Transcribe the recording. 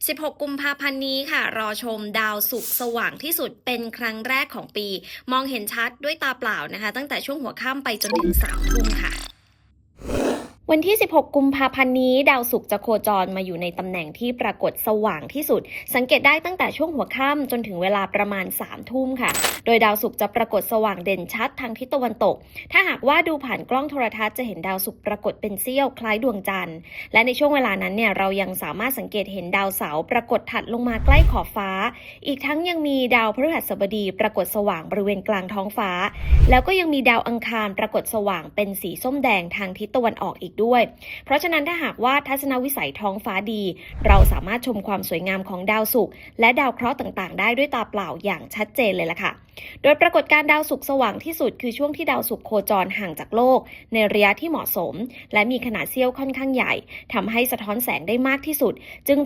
16 กุมภาพันธ์นี้ค่ะ รอชมดาวสุกสว่างที่สุดเป็นครั้งแรกของปี มองเห็นชัดด้วยตาเปล่านะคะ ตั้งแต่ช่วงหัวค่ำไปจนถึงสามทุ่มค่ะ วันที่ 16 กุมภาพันธ์นี้ ดาวศุกร์จะโคจรมาอยู่ในตำแหน่งที่ปรากฏสว่างที่สุด สังเกตได้ตั้งแต่ช่วงหัวค่ำจนถึงเวลาประมาณ 3 ทุ่มค่ะ โดยดาวศุกร์จะปรากฏสว่างเด่นชัดทางทิศตะวันตก ถ้าหากว่าดูผ่านกล้องโทรทัศน์จะเห็นดาวศุกร์ปรากฏเป็นเสี้ยวคล้ายดวงจันทร์ และในช่วงเวลานั้นเนี่ยเรายังสามารถสังเกตเห็นดาวเสาร์ปรากฏถัดลงมาใกล้ขอบฟ้า อีกทั้งยังมีดาวพฤหัสบดีปรากฏสว่างบริเวณกลางท้องฟ้า แล้วก็ยังมีดาวอังคารปรากฏสว่างเป็นสีส้มแดงทางทิศตะวันออกอีกด้วยเพราะฉะนั้นถ้าหากว่าทัศนวิสัยท้องฟ้าดี เราสามารถชมความสวยงามของดาวศุกร์และดาวเคราะห์ต่างๆ ได้ด้วยตาเปล่าอย่างชัดเจนเลยล่ะค่ะ โดยปรากฏการดาวศุกร์สว่างที่สุดคือช่วงที่ดาวศุกร์โคจรห่างจากโลก ในระยะที่เหมาะสม และมีขนาดเสี้ยวค่อนข้างใหญ่ทำให้สะท้อนแสงได้มากที่สุด จึง